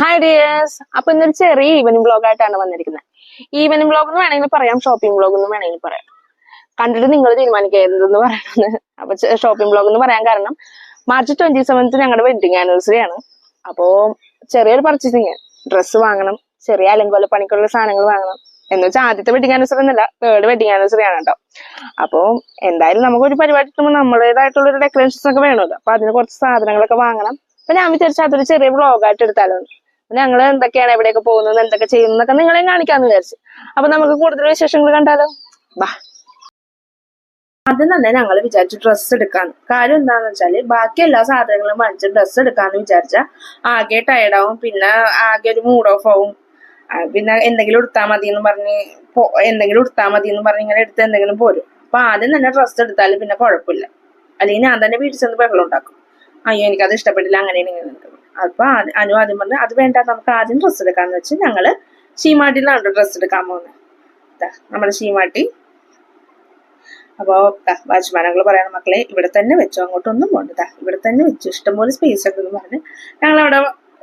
Hi dears അപ്പൊ ഇന്നൊരു ചെറിയ ഈവനിങ് ബ്ലോഗ് ആയിട്ടാണ് വന്നിരിക്കുന്നത്. ഈവനിങ് ബ്ലോഗ് എന്ന് വേണമെങ്കിൽ പറയാം ഷോപ്പിംഗ് ബ്ലോഗ് എന്ന് വേണമെങ്കിൽ പറയാം. കണ്ടിട്ട് നിങ്ങൾ തീരുമാനിക്കുക എന്തെന്ന് പറയണമെന്ന് അപ്പൊ ഷോപ്പിംഗ് ബ്ലോഗ് എന്ന് പറയാൻ കാരണം മാർച്ച് ട്വന്റി സെവൻത്ത് ഞങ്ങളുടെ വെഡിങ് ആനിവേഴ്സറി ആണ്. അപ്പോ ചെറിയൊരു പർച്ചേസിങ് ഡ്രസ്സ് വാങ്ങണം ചെറിയ അലങ്കോല പണിക്കുള്ള സാധനങ്ങൾ വാങ്ങണം. എന്ന് വെച്ചാൽ ആദ്യത്തെ വെഡിങ് ആനിവേഴ്സറി എന്നല്ല തേർഡ് വെഡിങ് ആനിവേഴ്സറി ആണ് കേട്ടോ അപ്പോ എന്തായാലും നമുക്ക് ഒരു പരിപാടി കിട്ടുമ്പോൾ നമ്മുടേതായിട്ടുള്ള ഒരു ഡെക്കറേഷൻസ് ഒക്കെ വേണമല്ലോ. അപ്പൊ അതിന് കുറച്ച് സാധനങ്ങളൊക്കെ വാങ്ങണം. അപ്പൊ ഞാൻ വിചാരിച്ചു അതൊരു ചെറിയ വ്ളോഗായിട്ട് എടുത്താലോ ഞങ്ങൾ എന്തൊക്കെയാണ് എവിടെയൊക്കെ പോകുന്നത് എന്തൊക്കെ ചെയ്യുന്നതൊക്കെ നിങ്ങളെയും കാണിക്കാന്ന് വിചാരിച്ചു. അപ്പൊ നമുക്ക് കൂടുതൽ വിശേഷങ്ങൾ കണ്ടാലോ? ബാ. അത് തന്നെ ഞങ്ങൾ വിചാരിച്ചു ഡ്രസ്സ് എടുക്കാന്ന്. കാര്യം എന്താന്ന് വെച്ചാൽ ബാക്കി എല്ലാ സാധനങ്ങളും വാങ്ങിച്ച് ഡ്രസ്സ് എടുക്കാന്ന് വിചാരിച്ച ആകെ ടയർഡാവും പിന്നെ ആകെ ഒരു മൂഡ് ഓഫ് ആവും. പിന്നെ എന്തെങ്കിലും എടുത്താൽ മതി എന്ന് പറഞ്ഞ് എന്തെങ്കിലും എടുത്താൽ മതി എന്ന് പറഞ്ഞ് ഇങ്ങനെ എടുത്ത് എന്തെങ്കിലും പോരും. അപ്പൊ ആദ്യം തന്നെ ഡ്രസ്സ് എടുത്താൽ പിന്നെ കുഴപ്പമില്ല. അല്ലെങ്കിൽ ഞാൻ തന്നെ വീട്ടിൽ ചെന്ന് ബഹളം ഉണ്ടാക്കും. അയ്യോ എനിക്കത് ഇഷ്ടപ്പെട്ടില്ല അങ്ങനെയാണ് ഇങ്ങനെ നിൽക്കുന്നത് അപ്പൊ ആദ്യം- അനു ആദ്യം പറഞ്ഞു അത് വേണ്ട നമുക്ക് ആദ്യം ഡ്രസ്സ് എടുക്കാന്ന് വെച്ച് ഞങ്ങൾ ഷീമാട്ടിയിലാണ് ഡ്രസ്സ് എടുക്കാൻ പോകുന്നത് നമ്മുടെ ഷീമാട്ടി അപ്പോ വാച്ച്മാനങ്ങൾ പറയണ മക്കളെ ഇവിടെ തന്നെ വെച്ചോ അങ്ങോട്ടൊന്നും പോകണ്ട ഇവിടെ തന്നെ വെച്ചു. ഇഷ്ടംപോലെ സ്പേസ് ഉണ്ടെന്ന് പറഞ്ഞ് ഞങ്ങൾ അവിടെ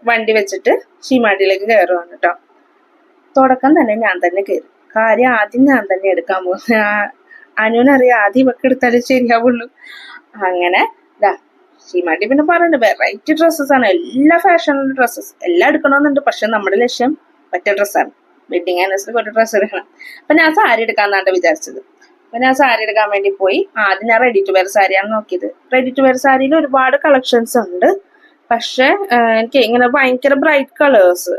വണ്ടി വെച്ചിട്ട് ഷീമാട്ടിയിലേക്ക് കയറുവാണ് കേട്ടോ. തുടക്കം തന്നെ ഞാൻ തന്നെ കയറി. കാര്യം ആദ്യം ഞാൻ തന്നെ എടുക്കാൻ പോകുന്നത് അനുവിനറിയാം ആദ്യം ഇവക്ക് എടുത്താലേ ശരിയാവുള്ളൂ. അങ്ങനെ ഇതാ ഷീമാട്ടി പിന്നെ പറയുന്നുണ്ട് വെറൈറ്റി ഡ്രസ്സസ് ആണ്. എല്ലാ ഫാഷനിലും ഡ്രസ്സസ് എല്ലാം എടുക്കണമെന്നുണ്ട് പക്ഷെ നമ്മുടെ ലക്ഷ്യം ഒറ്റ ഡ്രസ്സാണ് വെഡിങ് ആനിവേഴ്സറിക്ക് ഒരു ഡ്രസ്സ് എടുക്കണം. അപ്പൊ ഞാൻ സാരി എടുക്കാന്നാണ് വിചാരിച്ചത്. അപ്പൊ ഞാൻ സാരി എടുക്കാൻ വേണ്ടി പോയി. ആദ്യം ഞാൻ റെഡി ടു വെയർ സാരിയാണ് നോക്കിയത്. റെഡി ടു വെയർ സാരിയിൽ ഒരുപാട് കളക്ഷൻസ് ഉണ്ട്. പക്ഷെ എനിക്ക് ഇങ്ങനെ ഭയങ്കര ബ്രൈറ്റ് കളേഴ്സ്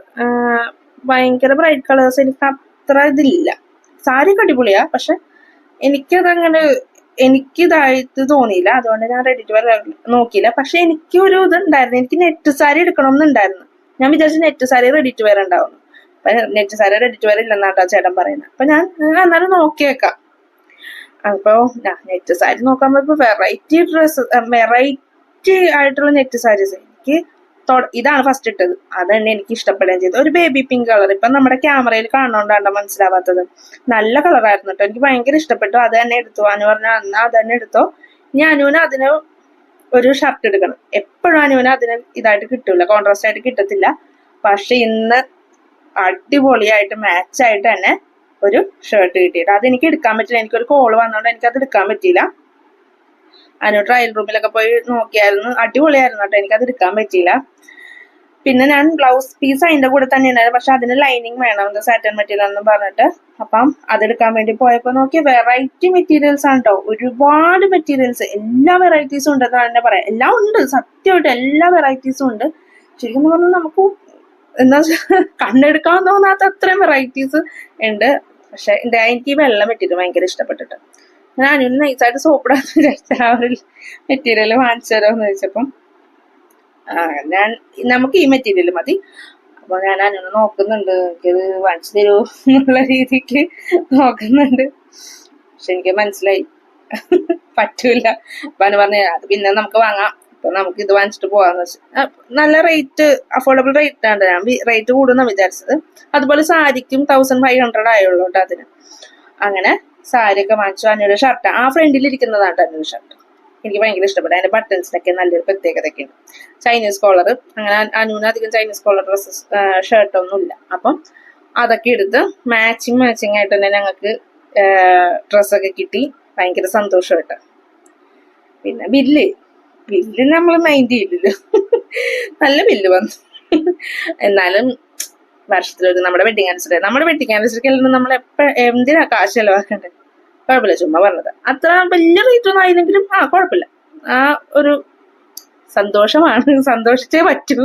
ഭയങ്കര ബ്രൈറ്റ് കളേഴ്സ് എനിക്ക് അത്ര ഇതില്ല. സാരി അടിപൊളിയാ പക്ഷെ എനിക്കതങ്ങനെ എനിക്കിതായിട്ട് തോന്നിയില്ല. അതുകൊണ്ട് ഞാൻ റെഡിറ്റ് വെയർ നോക്കിയില്ല. പക്ഷെ എനിക്ക് ഒരു ഇതുണ്ടായിരുന്നു. എനിക്ക് നെറ്റ് സാരി എടുക്കണം എന്നുണ്ടായിരുന്നു ഞാൻ വിചാരിച്ചു net sari ready to wear ഉണ്ടാവും. Net sari ready to wear ഇല്ലെന്നാട്ടോ ചേട്ടൻ പറയുന്നത് അപ്പൊ ഞാൻ എന്നാലും നോക്കിയേക്കാം. അപ്പൊ നെറ്റ് സാരി നോക്കാൻ വെറൈറ്റി ഡ്രസ് വെറൈറ്റി ആയിട്ടുള്ള നെറ്റ് സാരീസ് എനിക്ക് ഇതാണ് ഫസ്റ്റ് ഇട്ടത്. അത് തന്നെ എനിക്ക് ഇഷ്ടപ്പെടുകയും ചെയ്തത് ഒരു ബേബി പിങ്ക് കളർ ഇപ്പൊ നമ്മുടെ ക്യാമറയിൽ കാണുന്നോണ്ടാണ് മനസ്സിലാവാത്തത്. നല്ല കളറായിരുന്നു കേട്ടോ എനിക്ക് ഭയങ്കര ഇഷ്ടപ്പെട്ടു. അത് തന്നെ എടുത്തു അനു പറഞ്ഞ അന്ന് അത് തന്നെ എടുത്തോ. ഇനി അനുവിന് അതിന് ഒരു ഷർട്ട് എടുക്കണം. എപ്പോഴും അനുവിന് അതിന് ഇതായിട്ട് കിട്ടൂല. കോൺട്രാസ്റ്റ് ആയിട്ട് കിട്ടത്തില്ല. പക്ഷെ ഇന്ന് അടിപൊളിയായിട്ട് മാച്ചായിട്ട് തന്നെ ഒരു ഷർട്ട് കിട്ടിയിട്ട് അത് എനിക്ക് എടുക്കാൻ പറ്റില്ല. എനിക്കൊരു കോൾ വന്നതുകൊണ്ട് എനിക്കത് എടുക്കാൻ പറ്റിയില്ല. അനു ട്രയൽ റൂമിലൊക്കെ പോയി നോക്കിയായിരുന്നു. അടിപൊളിയായിരുന്നു കേട്ടോ. എനിക്കത് എടുക്കാൻ പറ്റിയില്ല. പിന്നെ ഞാൻ ബ്ലൗസ് പീസ് അതിന്റെ കൂടെ തന്നെ ഉണ്ടായിരുന്നു. പക്ഷെ അതിന് ലൈനിങ് വേണം. സാറ്റൻ മെറ്റീരിയൽ എന്ന് പറഞ്ഞിട്ട്. അപ്പം അതെടുക്കാൻ വേണ്ടി പോയപ്പോ നോക്കി വെറൈറ്റി മെറ്റീരിയൽസ് ആണ് കേട്ടോ ഒരുപാട് മെറ്റീരിയൽസ് എല്ലാ വെറൈറ്റീസും ഉണ്ടെന്ന് തന്നെ പറയാം. എല്ലാം ഉണ്ട്. സത്യമായിട്ട് എല്ലാ വെറൈറ്റീസും ഉണ്ട്. ശരിക്കും പറഞ്ഞാൽ നമുക്ക് എന്താ കണ്ണെടുക്കാൻ തോന്നാത്ത അത്രയും വെറൈറ്റീസ് ഉണ്ട്. പക്ഷെ എന്താ എനിക്ക് വെള്ള മെറ്റീരിയൽ ഭയങ്കര ഇഷ്ടപ്പെട്ടിട്ട്. ഞാൻ അനുവിന് നൈസായിട്ട് സോപ്പിടാന്ന് വിചാരിച്ച ആ ഒരു മെറ്റീരിയൽ വാങ്ങിച്ചു തരാമെന്ന് ചോദിച്ചപ്പം ഞാൻ നമുക്ക് ഈ മെറ്റീരിയൽ മതി. അപ്പൊ ഞാൻ അനുവിനെ നോക്കുന്നുണ്ട് എനിക്കത് വാങ്ങിച്ചു തരുമോ എന്നുള്ള രീതിക്ക് നോക്കുന്നുണ്ട്. പക്ഷെ എനിക്ക് മനസ്സിലായി. പറ്റൂല. അപ്പൊ അനു പറഞ്ഞു അത് പിന്നെ നമുക്ക് വാങ്ങാം. അപ്പൊ നമുക്ക് ഇത് വാങ്ങിച്ചിട്ട് പോവാന്ന് വെച്ചു നല്ല റേറ്റ് അഫോർഡബിൾ റേറ്റ് ആണ്. ഞാൻ റേറ്റ് കൂടുന്ന വിചാരിച്ചത്. അതുപോലെ സാരിക്കും തൗസൻഡ് ഫൈവ് ഹൺഡ്രഡ് ആയുള്ളൂ കേട്ടോ അതിന്. അങ്ങനെ സാരി ഒക്കെ വാങ്ങിച്ചു അനുയുടെ ഷർട്ട് ആ ഫ്രണ്ടിൽ ഇരിക്കുന്നതാണ് അനുയുടെ ഷർട്ട് എനിക്ക് ഭയങ്കര ഇഷ്ടപ്പെട്ടു. അതിന്റെ ബട്ടൺസിനൊക്കെ നല്ലൊരു പ്രത്യേകതയൊക്കെ ഉണ്ട്. ചൈനീസ് കോളർ അങ്ങനെ അനുവിന് അധികം ചൈനീസ് കോളർ ഡ്രസ് ഷർട്ടൊന്നും ഇല്ല അപ്പം അതൊക്കെ എടുത്ത് മാച്ചിങ് മാച്ചിങ് ആയിട്ട് തന്നെ ഞങ്ങൾക്ക് ഡ്രസ്സൊക്കെ കിട്ടി. ഭയങ്കര സന്തോഷമായിട്ട് പിന്നെ ബില്ല്. ബില്ല് നമ്മൾ മൈൻഡ് ചെയ്യില്ലല്ലോ. നല്ല ബില്ല് വന്നു. എന്നാലും വർഷത്തിലൊരു നമ്മുടെ വെഡിങ് ആനിവേഴ്സറി നമ്മുടെ വെഡിങ് ആനിവേഴ്സറിക്ക് നമ്മൾ എപ്പോഴും എന്തിനാ കാശ് ചെലവാക്കണ്ടേ കുഴപ്പമില്ല ചുമ്മാ പറഞ്ഞത്. അത്ര വലിയ റേറ്റ് ഒന്നും ആയില്ലെങ്കിലും ആ കുഴപ്പമില്ല. ആ ഒരു സന്തോഷമാണ്. സന്തോഷിച്ചേ പറ്റൂ.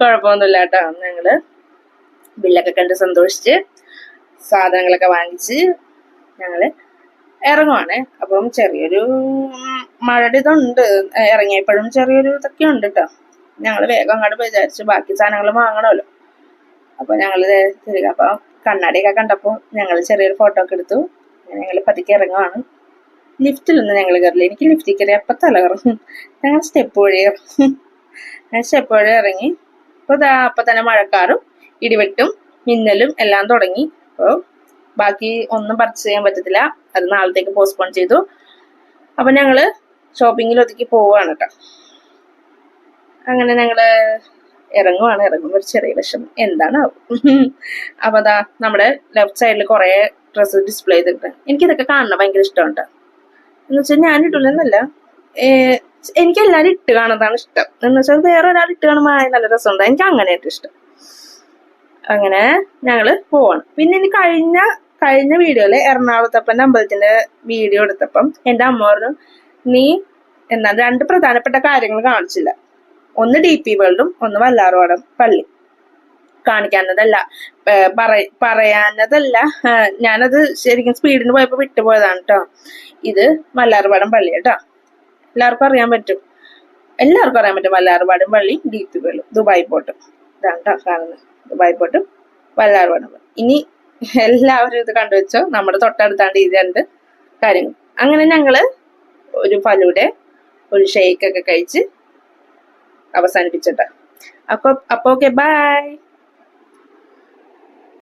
കുഴപ്പമൊന്നുമില്ല കേട്ടോ. ഞങ്ങൾ ബില്ലൊക്കെ കണ്ട് സന്തോഷിച്ച് സാധനങ്ങളൊക്കെ വാങ്ങിച്ച് ഞങ്ങൾ ഇറങ്ങുവാണ്. അപ്പം ചെറിയൊരു മഴയുടെ ഇതുണ്ട് ഇറങ്ങിയപ്പോഴും ചെറിയൊരു ഇതൊക്കെ ഉണ്ട് കേട്ടോ. ഞങ്ങൾ വേഗം അങ്ങോട്ട് വിചാരിച്ചു ബാക്കി സാധനങ്ങൾ വാങ്ങണമല്ലോ. അപ്പൊ ഞങ്ങൾ ദേ തിരികെ അപ്പൊ കണ്ണാടിയൊക്കെ കണ്ടപ്പോൾ ഞങ്ങൾ ചെറിയൊരു ഫോട്ടോ ഒക്കെ എടുത്തു. ഞങ്ങൾ പതുക്കെ ഇറങ്ങുവാണ്. ലിഫ്റ്റിലൊന്നും ഞങ്ങൾ കയറില്ല എനിക്ക് ലിഫ്റ്റിൽ കയറി അപ്പൊ തല കറങ്ങും. ഞങ്ങൾ സ്റ്റെപ്പ് വഴി ഇറങ്ങും. സ്റ്റെപ്പ് വഴി ഇറങ്ങി അപ്പോൾ ദാ അപ്പൊ തന്നെ മഴക്കാറും ഇടിവെട്ടും മിന്നലും എല്ലാം തുടങ്ങി. അപ്പോൾ ബാക്കി ഒന്നും പർച്ചേസ് ചെയ്യാൻ പറ്റത്തില്ല. അത് നാളത്തേക്ക് പോസ്റ്റ്പോൺ ചെയ്തു. അപ്പൊ ഞങ്ങൾ ഷോപ്പിങ്ങിൽ ഒതുക്കി പോവുകയാണ് കേട്ടോ അങ്ങനെ ഞങ്ങൾ ഇറങ്ങുവാണ്. ഇറങ്ങുമ്പോൾ ഒരു ചെറിയ വിഷമം. എന്താണ് അപ്പൊ അതാ നമ്മുടെ ലെഫ്റ്റ് സൈഡിൽ കുറെ ഡ്രസ്സ് ഡിസ്പ്ലേ ചെയ്തിട്ട്. എനിക്കിതൊക്കെ കാണണം ഭയങ്കര ഇഷ്ടമുണ്ട്. എന്ന് വെച്ചാൽ ഞാൻ ഇട്ടില്ലെന്നല്ല എനിക്ക് എല്ലാവരും ഇട്ട് കാണുന്നതാണ് ഇഷ്ടം. എന്ന് വെച്ചാൽ വേറെ ഒരാൾ ഇട്ട് കാണുമ്പോൾ നല്ല രസമുണ്ട്. എനിക്ക് അങ്ങനെ ഏറ്റവും ഇഷ്ടം. അങ്ങനെ ഞങ്ങൾ പോവാണ്. പിന്നെ ഇനി കഴിഞ്ഞ കഴിഞ്ഞ വീഡിയോയിൽ എറണാകുളത്തപ്പന്റെ അമ്പലത്തിന്റെ വീഡിയോ എടുത്തപ്പം എന്റെ അമ്മ പറഞ്ഞു നീ എന്നാൽ രണ്ട് പ്രധാനപ്പെട്ട കാര്യങ്ങൾ കാണിച്ചില്ല. ഒന്ന് ഡി പി വേൾഡും ഒന്ന് വല്ലാറുവാടം പള്ളി. പറ- പറയാനതല്ല ഞാനത് ശരിക്കും സ്പീഡിന് പോയപ്പോ വിട്ടുപോയതാണ് കേട്ടോ ഇത് വല്ലാറുപാടം പള്ളി കേട്ടോ. എല്ലാവർക്കും അറിയാൻ പറ്റും. എല്ലാവർക്കും അറിയാൻ പറ്റും വല്ലാറുപാടം പള്ളി ഡീപ്പ് വേൾഡ് ദുബായ് പോട്ടും. ഇതാണ് കേട്ടോ കാണുന്നത്. ദുബായ് പോട്ടും വല്ലാറുപാടം പള്ളി ഇനി എല്ലാവരും ഇത് കണ്ടുവച്ചോ? നമ്മുടെ തൊട്ടടുത്താണ്ട് ഈ രണ്ട് കാര്യങ്ങൾ. അങ്ങനെ ഞങ്ങൾ ഒരു ഫലൂടെ ഒരു ഷേക്ക് ഒക്കെ കഴിച്ച് അവസാനിപ്പിച്ചിട്ടാ അപ്പൊ അപ്പൊ ഓക്കെ ബൈ